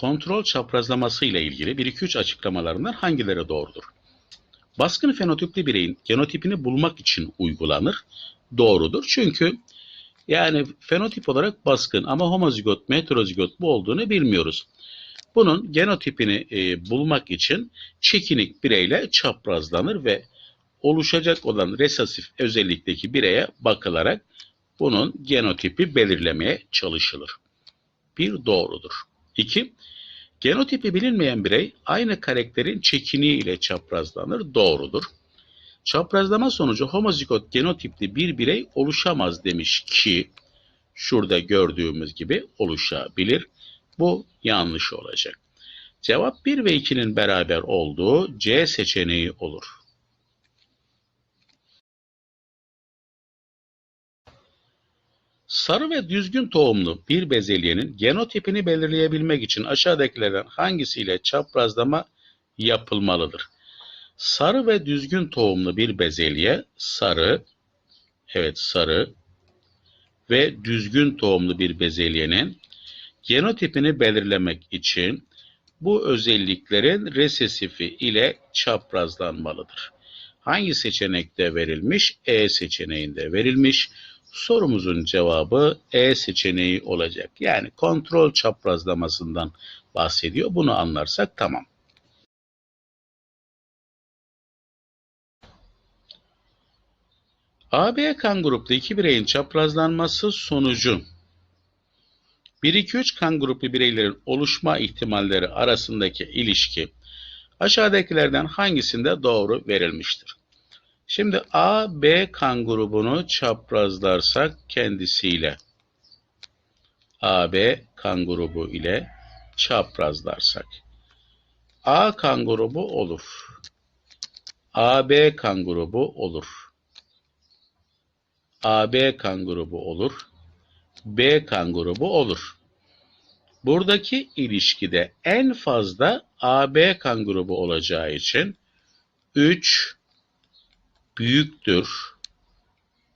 kontrol çaprazlaması ile ilgili 1-2-3 açıklamalarından hangileri doğrudur? Baskın fenotipli bireyin genotipini bulmak için uygulanır. Doğrudur. Çünkü yani fenotip olarak baskın ama homozigot mu heterozigot mu olduğunu bilmiyoruz. Bunun genotipini e, bulmak için çekinik bireyle çaprazlanır ve oluşacak olan resesif özellikteki bireye bakılarak bunun genotipi belirlemeye çalışılır. Bir doğrudur. İki, genotipi bilinmeyen birey aynı karakterin çekiniği ile çaprazlanır. Doğrudur. Çaprazlama sonucu homozigot genotipli bir birey oluşamaz demiş ki şurada gördüğümüz gibi oluşabilir. Bu yanlış olacak. Cevap 1 ve 2'nin beraber olduğu C seçeneği olur. Sarı ve düzgün tohumlu bir bezelyenin genotipini belirleyebilmek için aşağıdakilerden hangisiyle çaprazlama yapılmalıdır? Sarı ve düzgün tohumlu bir bezelye sarı, evet sarı ve düzgün tohumlu bir bezelyenin genotipini belirlemek için bu özelliklerin resesifi ile çaprazlanmalıdır. Hangi seçenekte verilmiş? E seçeneğinde verilmiş. Sorumuzun cevabı E seçeneği olacak. Yani kontrol çaprazlamasından bahsediyor. Bunu anlarsak tamam. AB kan gruplu iki bireyin çaprazlanması sonucu 1-2-3 kan gruplu bireylerin oluşma ihtimalleri arasındaki ilişki aşağıdakilerden hangisinde doğru verilmiştir? Şimdi A, B kan grubunu çaprazlarsak kendisiyle AB kan grubu ile çaprazlarsak A kan grubu olur. AB kan grubu olur. AB kan grubu olur. B kan grubu olur. Buradaki ilişkide en fazla AB kan grubu olacağı için 3 büyüktür.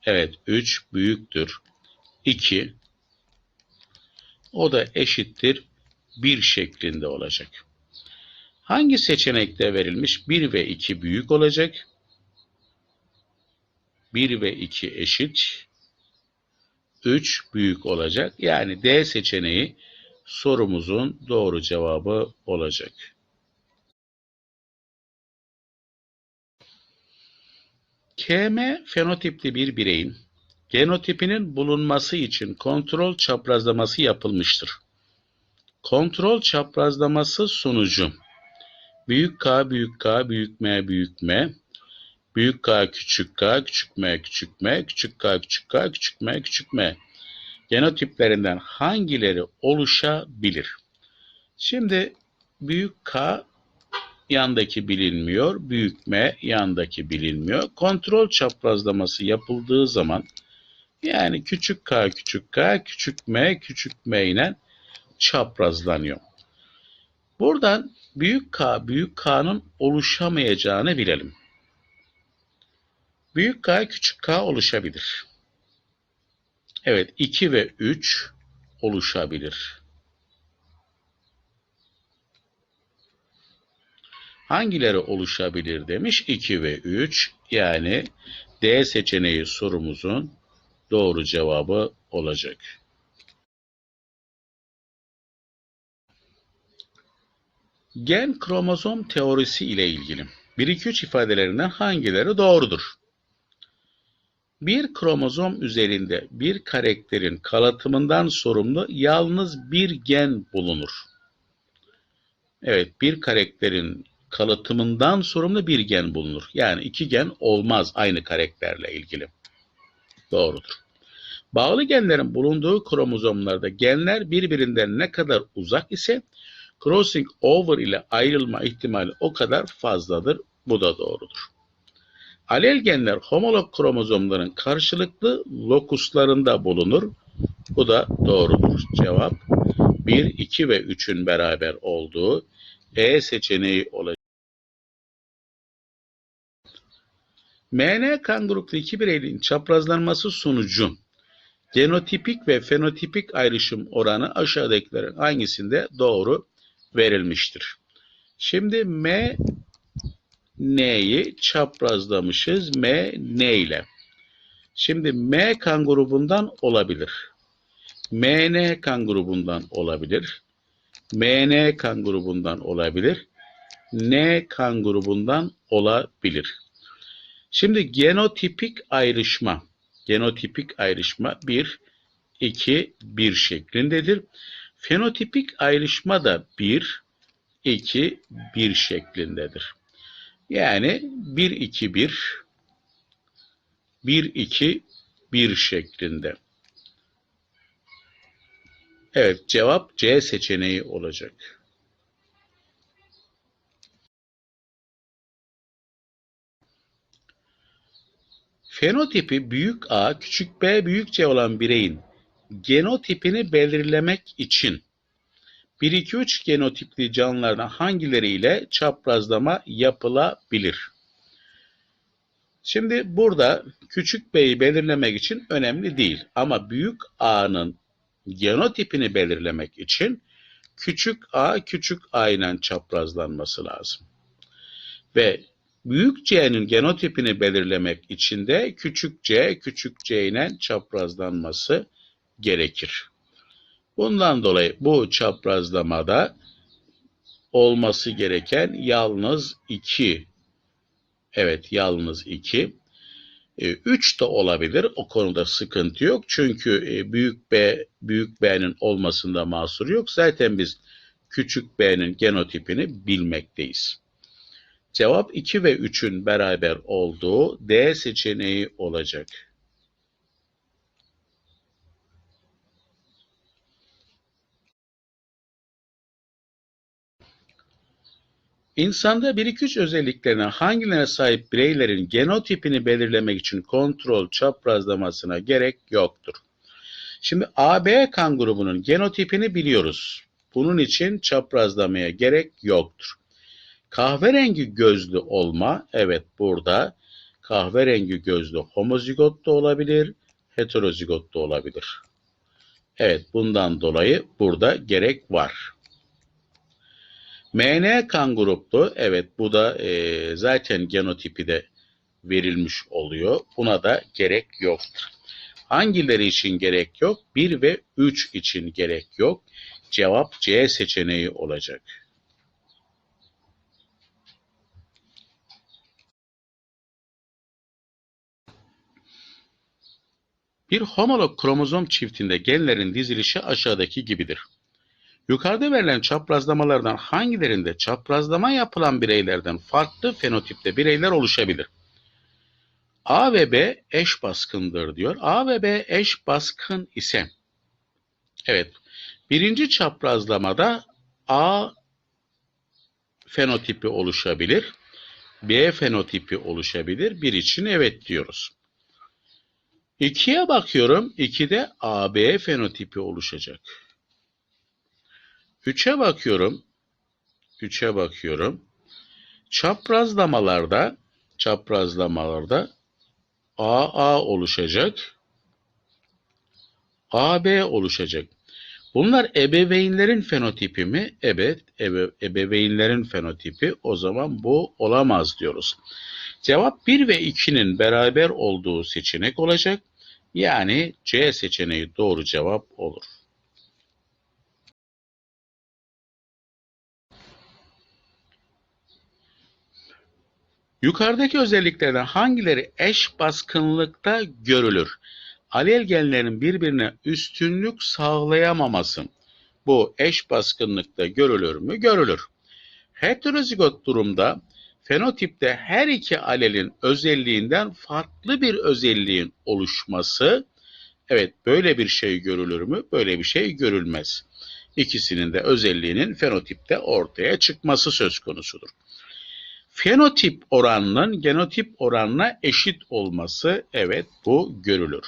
Evet 3 büyüktür. 2 o da eşittir 1 şeklinde olacak. Hangi seçenekte verilmiş? 1 ve 2 büyük olacak. 1 ve 2 eşit. 3 büyük olacak. Yani D seçeneği sorumuzun doğru cevabı olacak. KM fenotipli bir bireyin genotipinin bulunması için kontrol çaprazlaması yapılmıştır. Kontrol çaprazlaması sonucu büyük K büyük K büyük M büyük M büyük K küçük K küçük M küçük M küçük K küçük K küçük M küçük M genotiplerinden hangileri oluşabilir? Şimdi büyük K yandaki bilinmiyor, büyük M yandaki bilinmiyor. Kontrol çaprazlaması yapıldığı zaman yani küçük k küçük k küçük m küçük m ile çaprazlanıyor. Buradan büyük K büyük K'nın oluşamayacağını bilelim. Büyük K küçük K oluşabilir. Evet 2 ve 3 oluşabilir. Hangileri oluşabilir demiş 2 ve 3 yani D seçeneği sorumuzun doğru cevabı olacak. Gen kromozom teorisi ile ilgili 1-2-3 ifadelerinden hangileri doğrudur? Bir kromozom üzerinde bir karakterin kalıtımından sorumlu yalnız bir gen bulunur. Evet, bir karakterin kalıtımından sorumlu bir gen bulunur. Yani iki gen olmaz aynı karakterle ilgili. Doğrudur. Bağlı genlerin bulunduğu kromozomlarda genler birbirinden ne kadar uzak ise crossing over ile ayrılma ihtimali o kadar fazladır. Bu da doğrudur. Alel genler homolog kromozomların karşılıklı lokuslarında bulunur. Bu da doğrudur. Cevap 1, 2 ve 3'ün beraber olduğu E seçeneği olacak. MN kan gruplu iki bireyin çaprazlanması sonucu genotipik ve fenotipik ayrışım oranı aşağıdakilerin hangisinde doğru verilmiştir. Şimdi M N'yi çaprazlamışız M N ile. Şimdi M kan grubundan olabilir. MN kan grubundan olabilir. MN kan grubundan olabilir. N kan grubundan olabilir. Şimdi genotipik ayrışma, genotipik ayrışma 1, 2, 1 şeklindedir. Fenotipik ayrışma da 1, 2, 1 şeklindedir. Yani 1, 2, 1, 1, 2, 1 şeklinde. Evet cevap C seçeneği olacak. Fenotipi büyük A, küçük B, büyük C olan bireyin genotipini belirlemek için 1-2-3 genotipli canlılardan hangileriyle çaprazlama yapılabilir? Şimdi burada küçük B'yi belirlemek için önemli değil. Ama büyük A'nın genotipini belirlemek için küçük A küçük A ile çaprazlanması lazım. Ve büyük C'nin genotipini belirlemek için de küçük C küçük C ile çaprazlanması gerekir. Bundan dolayı bu çaprazlamada olması gereken yalnız 2. Evet yalnız 2. 3 de olabilir. O konuda sıkıntı yok. Çünkü e, büyük B, büyük B'nin olmasında mahsur yok. Zaten biz küçük B'nin genotipini bilmekteyiz. Cevap 2 ve 3'ün beraber olduğu D seçeneği olacak. İnsanda 1-2-3 özelliklerine hangilerine sahip bireylerin genotipini belirlemek için kontrol çaprazlamasına gerek yoktur. Şimdi AB kan grubunun genotipini biliyoruz. Bunun için çaprazlamaya gerek yoktur. Kahverengi gözlü olma, evet burada kahverengi gözlü homozigot da olabilir, heterozigot da olabilir. Evet bundan dolayı burada gerek var. MN kan gruplu, evet bu da e, zaten genotipi de verilmiş oluyor. Buna da gerek yoktur. Hangileri için gerek yok? 1 ve 3 için gerek yok. Cevap C seçeneği olacak. Bir homolog kromozom çiftinde genlerin dizilişi aşağıdaki gibidir. Yukarıda verilen çaprazlamalardan hangilerinde çaprazlama yapılan bireylerden farklı fenotipte bireyler oluşabilir? A ve B eş baskındır diyor. A ve B eş baskın ise evet birinci çaprazlamada A fenotipi oluşabilir. B fenotipi oluşabilir. Bir için evet diyoruz. İkiye bakıyorum. İkide AB fenotipi oluşacak. 3'e bakıyorum. 3'e bakıyorum. Çaprazlamalarda çaprazlamalarda AA oluşacak. AB oluşacak. Bunlar ebeveynlerin fenotipi mi? Evet, ebe, ebeveynlerin fenotipi. O zaman bu olamaz diyoruz. Cevap 1 ve 2'nin beraber olduğu seçenek olacak. Yani C seçeneği doğru cevap olur. Yukarıdaki özelliklerden hangileri eş baskınlıkta görülür? Alel genlerin birbirine üstünlük sağlayamaması. Bu eş baskınlıkta görülür mü? Görülür. Heterozigot durumda fenotipte her iki alelin özelliğinden farklı bir özelliğin oluşması, evet böyle bir şey görülür mü? Böyle bir şey görülmez. İkisinin de özelliğinin fenotipte ortaya çıkması söz konusudur fenotip oranının genotip oranına eşit olması evet bu görülür.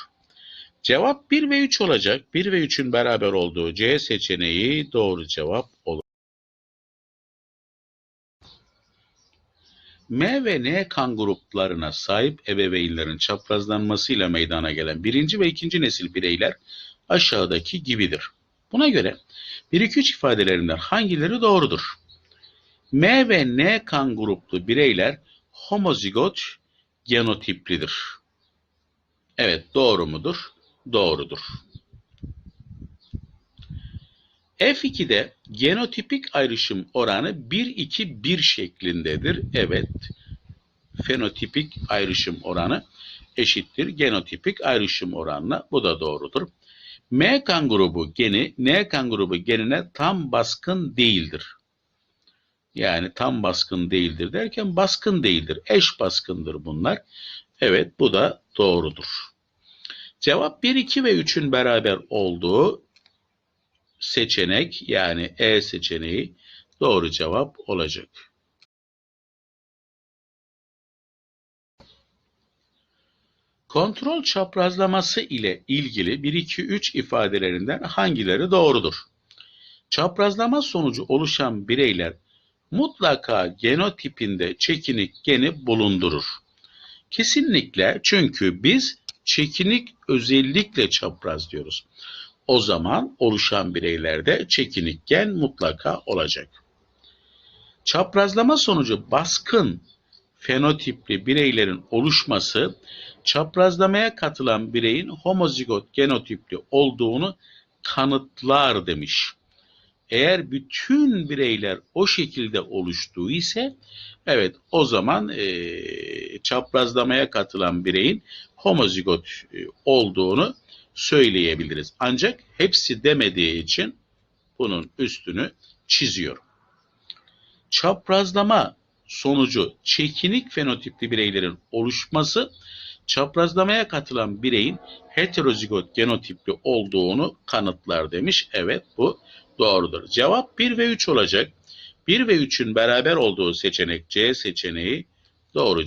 Cevap 1 ve 3 olacak. 1 ve 3'ün beraber olduğu C seçeneği doğru cevap olur. M ve N kan gruplarına sahip ebeveynlerin çaprazlanmasıyla meydana gelen birinci ve ikinci nesil bireyler aşağıdaki gibidir. Buna göre 1 2 3 ifadelerinden hangileri doğrudur? M ve N kan gruplu bireyler homozigot genotiplidir. Evet, doğru mudur? Doğrudur. F2'de genotipik ayrışım oranı 1-2-1 şeklindedir. Evet, fenotipik ayrışım oranı eşittir genotipik ayrışım oranına. Bu da doğrudur. M kan grubu geni N kan grubu genine tam baskın değildir. Yani tam baskın değildir derken baskın değildir. Eş baskındır bunlar. Evet bu da doğrudur. Cevap 1, 2 ve 3'ün beraber olduğu seçenek yani E seçeneği doğru cevap olacak. Kontrol çaprazlaması ile ilgili 1, 2, 3 ifadelerinden hangileri doğrudur? Çaprazlama sonucu oluşan bireyler mutlaka genotipinde çekinik geni bulundurur. Kesinlikle çünkü biz çekinik özellikle çapraz diyoruz. O zaman oluşan bireylerde çekinik gen mutlaka olacak. Çaprazlama sonucu baskın fenotipli bireylerin oluşması çaprazlamaya katılan bireyin homozigot genotipli olduğunu kanıtlar demiş. Eğer bütün bireyler o şekilde oluştuğu ise evet o zaman e, çaprazlamaya katılan bireyin homozigot e, olduğunu söyleyebiliriz. Ancak hepsi demediği için bunun üstünü çiziyorum. Çaprazlama sonucu çekinik fenotipli bireylerin oluşması çaprazlamaya katılan bireyin heterozigot genotipli olduğunu kanıtlar demiş. Evet bu doğrudur. Cevap 1 ve 3 olacak. 1 ve 3'ün beraber olduğu seçenek C seçeneği doğru.